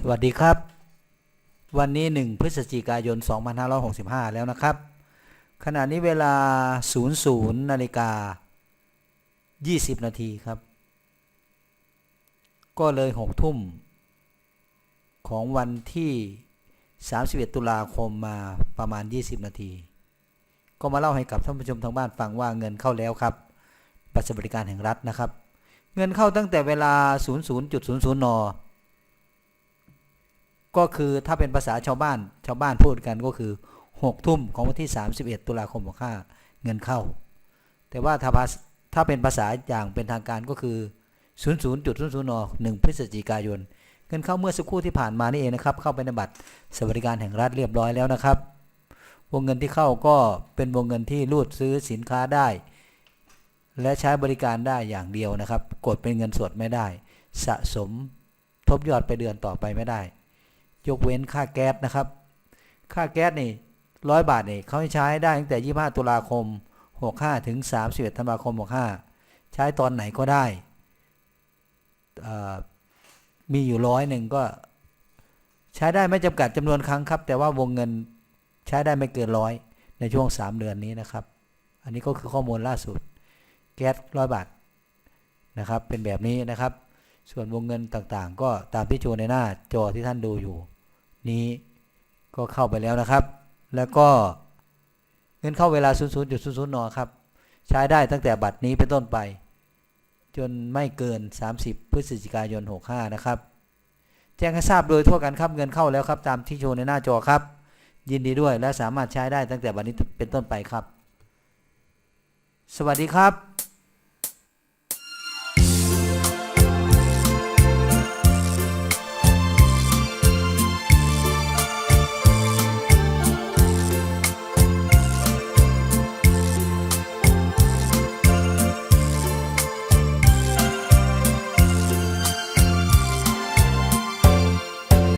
สวัสดีครับ วันนี้ 1 พฤศจิกายน 2565 แล้วนะครับ ขณะนี้เวลา 00นาฬิกา 20 นาทีครับ ก็เลย 6 ทุ่ม ของวันที่ 31 ตุลาคมมาประมาณ 20 นาที ก็มาเล่าให้กับท่านผู้ชมทางบ้านฟังว่าเงินเข้าแล้วครับบัตรสวัสดิการแห่งรัฐนะครับ เงินเข้าตั้งแต่เวลา 00.00 น ก็คือถ้าเป็นภาษาชาวบ้านชาวบ้านพูดกันก็คือ6ทุ่มของวันที่ 31 ตุลาคม65เงินเข้า แต่ว่าถ้าถ้าเป็นภาษาอย่างเป็นทางการก็คือ 00.00น1พฤศจิกายน เงินเข้าเมื่อสักครู่ที่ผ่านมานี่เองนะครับ เข้าไปในบัตรสวัสดิการแห่งรัฐเรียบร้อยแล้วนะครับ วงเงินที่เข้าก็เป็นวงเงินที่รูดซื้อสินค้าได้ และใช้บริการได้อย่างเดียวนะครับ กดเป็นเงินสดไม่ได้ สะสมทบยอดไปเดือนต่อไปไม่ได้ ยกเว้นค่าแก๊สนะครับ ค่าแก๊สนี่ร้อยบาทนี่เขาใช้ได้ตั้งแต่ 25 ตุลาคม 65 ถึง 31 ธันวาคม 65 ใช้ตอนไหนก็ได้ มีอยู่ร้อยหนึ่งก็ใช้ได้ไม่จำกัดจำนวนครั้งครับ แต่ว่าวงเงินใช้ได้ไม่เกินร้อยในช่วง 3 เดือนนี้นะครับ อันนี้ก็คือข้อมูลล่าสุด แก๊สร้อยบาทนะครับ เป็นแบบนี้นะครับ ส่วนวงเงินต่างๆ ก็ตามที่โชว์ในหน้าจอที่ท่านดูอยู่ นี้ก็เข้าไปแล้วนะครับ แล้วก็เงินเข้าเวลา00.00นครับ ใช้ได้ตั้งแต่บัตรนี้เป็นต้นไป จนไม่เกิน 30 พฤศจิกายน 65 นะครับ แจ้งให้ทราบโดยทั่วกันครับเงินเข้าแล้วครับ ตามที่โชว์ในหน้าจอครับ ยินดีด้วยและสามารถใช้ได้ตั้งแต่บัดนี้เป็นต้นไปครับ สวัสดีครับ